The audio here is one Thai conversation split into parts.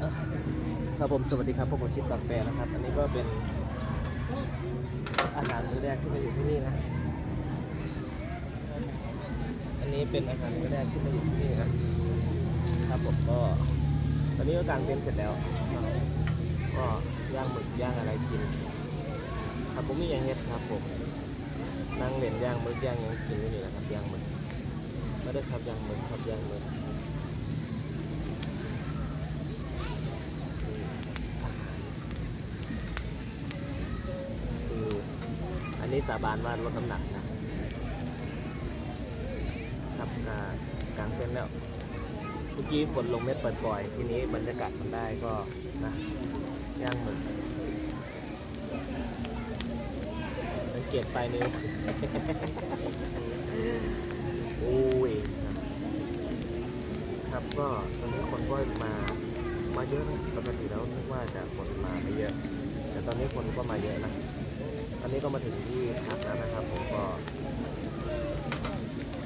ครับผมสวัสดีครับพวกผมชิปตังแปรนะครับ อันนี้ก็เป็นอาหารมื้อแรกที่มาอยู่ที่นี่นะ อันนี้เป็นอาหารมื้อแรกที่มาอยู่ที่นี่นะครับผมก็ ตอนนี้ก็กางเต็นท์เสร็จแล้ว ก็ย่างหมึกย่างอะไรกิน ครับผมมีอย่างเฮ็ดครับผมนั่งเล่นย่างหมึกย่างยังกินอยู่นี่แหละครับย่างหมึกไม่ได้ครับย่างหมึกครับย่างหมึก คืออั นี่สาบานว่าลดน้ำหนักนะครับกลางเส้นแล้วเมื่อกี้ฝนลงเม็ดปล่อยๆทีนี้บรรยากาศมันได้ก็นะย่างหมึกสังเกตปลายนิ้วโอ้ยครับครับก็ตอนนี้คนก็มามาเยอะนะปกติแล้วนึกว่าจะคนมาไม่เยอะ แต่ตอนนี้คนก็มาเยอะนะ ตอนนี้ก็มาถึงที่พักแล้วนะครับผมก็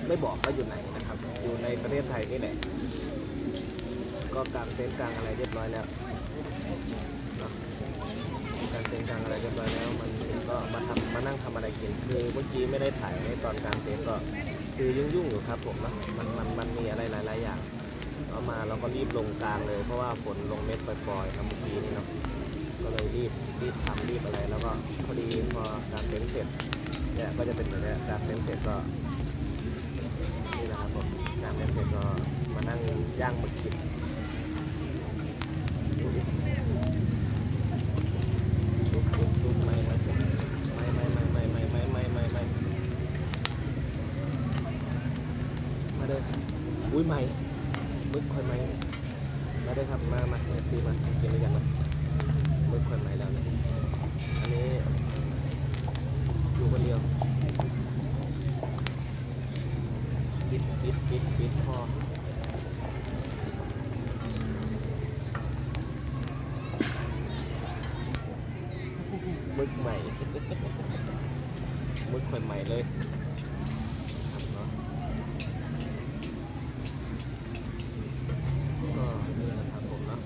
ไม่บอกว่าอยู่ไหนนะครับ อยู่ในประเทศไทยนี่แหละก็กางเต็นท์กางอะไรเรียบร้อยแล้วเนาะกางเต็นท์กางอะไรเรียบร้อยแล้ว มันก็มาทำมานั่งทำอะไรกินคือเมื่อกี้ไม่ได้ถ่ายในตอนกางเต็นท์ก็คือยุ่งๆอยู่ครับผมนะมันมันมันมีอะไรหลายๆอย่างเอามาเราก็รีบลงกลางเลย เพราะว่าฝนลงเม็ดปล่อยๆนะเมื่อกี้นี่เนาะ ก็เลยรีบรีบทำรีบอะไร แล้วก็พอดีพอการเต็นเสร็จเนี่ยก็จะเป็นแบบนี้การเต็นเสร็จก็นี่นะครับผมการเต็นเสร็จก็มานั่งย่างหมึกกินอุ้ยใหม่มึกคอยไหมมาได้ครับมามาเอฟซีมาเกินไรือยังมา ใหม่เลยครับเนาะก็นี่นะครับผมเนาะ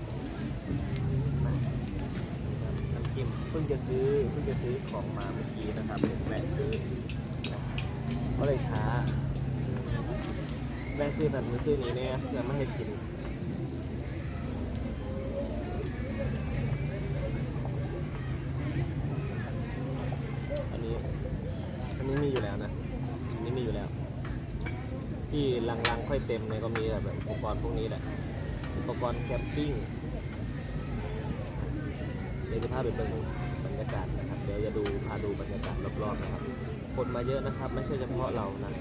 น้ำจิ้มเพิ่งจะซื้อเพิ่งจะซื้อของมาเมื่อกี้นะครับผมแวะซื้อก็เลยช้าแวะซื้อแต่มือซื้อนี้เนี่ยเพื่ไม่ให้กิน มีอยู่แล้วนะอันนี้มีอยู่แล้ว ที่ลังๆค่อยเต็มเนี่ยก็มีแบบอุปกรณ์พวกนี้แหละอุปกรณ์แคมปิ้งเดี๋ยวจะพาไปเบิ่งบรรยากาศนะครับ เดี๋ยวจะดูพาดูบรรยากาศรอบๆนะครับ คนมาเยอะนะครับ ไม่ใช่เฉพาะเรานะ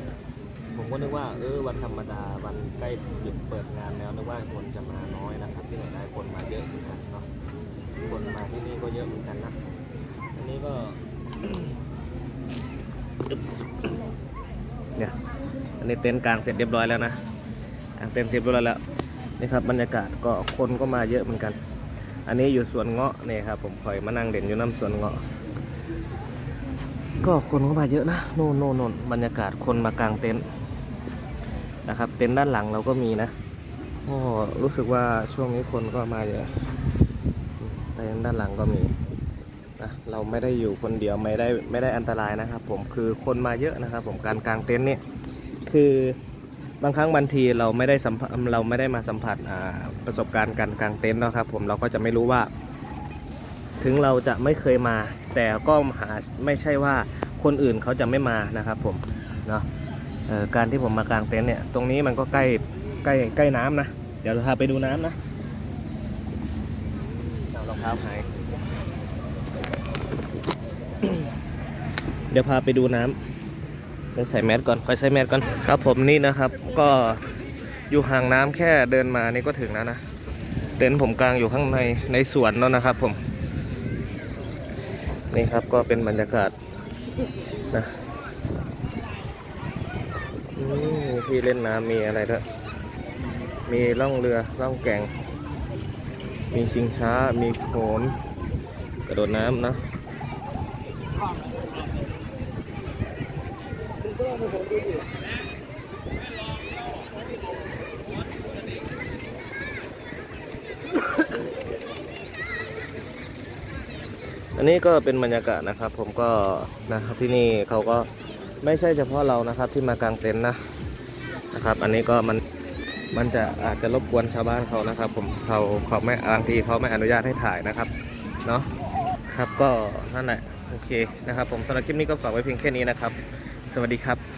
ผมก็นึกว่าเออวันธรรมดาวันใกล้หยุดเปิดงานแล้วนึกว่าคนจะมาน้อยนะครับ ที่ไหนได้คนมาเยอะเหมือนกันเนาะคนมาที่นี่ก็เยอะเหมือนกันนะอันนี้ก็ เนี่ยอันนี้เต็นท์กลางเสร็จเรียบร้อยแล้วนะกลางเต็นท์เสร็จเรียบร้อยแล้วนี่ครับบรรยากาศก็คนก็มาเยอะเหมือนกัน อันนี้อยู่สวนเงาะเนี่ยครับ ผมคอยมานั่งเด่นอยู่น้ำสวนเงาะ ก็คนก็มาเยอะนะโน่นโน่นโน่นบรรยากาศคนมากางเต็นท์นะครับ เต็นท์ด้านหลังเราก็มีนะโอ้รู้สึกว่าช่วงนี้คนก็มาเยอะเต็นท์ด้านหลังก็มี นะเราไม่ได้อยู่คนเดียวไม่ได้ไม่ได้อันตรายนะครับ ผมคือคนมาเยอะนะครับ ผมการกางเต็นท์เนี่ยคือบางครั้งบางทีเราไม่ได้สัมผัสเราไม่ได้มาสัมผัสประสบการณ์การกางเต็นท์นะครับ ผมเราก็จะไม่รู้ว่า ถึงเราจะไม่เคยมา แต่ก็หาไม่ใช่ว่าคนอื่นเขาจะไม่มานะครับ ผมเนาะการที่ผมมากางเต็นท์เนี่ยตรงนี้มันก็ใกล้ใกล้ใกล้น้ำนะเดี๋ยวเราพาไปดูน้ำนะเอารองเท้าหาย เดี๋ยวพาไปดูน้ำเดี๋ยวใส่แมสก่อนไปใส่แมสก่อนครับ ผมนี่นะครับ ก็อยู่ห่างน้ำแค่เดินมานี่ก็ถึงแล้วนะเต็นท์ผมกลางอยู่ข้างในในสวนแล้วนะครับ ผม นี่ครับก็เป็นบรรยากาศนะอืมที่เล่นน้ำมีอะไรด้วยมีล่องเรือล่องแก่ง มีชิงช้า มีโขนกระโดดน้ำนะ อันนี้ก็เป็นบรรยากาศนะครับ ผมก็นะครับที่นี่เขาก็ไม่ใช่เฉพาะเรานะครับ ที่มากางเต็นท์นะนะครับ อันนี้ก็มันมันจะอาจจะรบกวนชาวบ้านเขานะครับ ผมเขาเขาไม่บางทีเขาไม่อนุญาตให้ถ่ายนะครับเนาะครับก็นั่นแหละ โอเคนะครับผมสำหรับคลิปนี้ก็ฝากไว้เพียงแค่นี้นะครับ สวัสดีครับ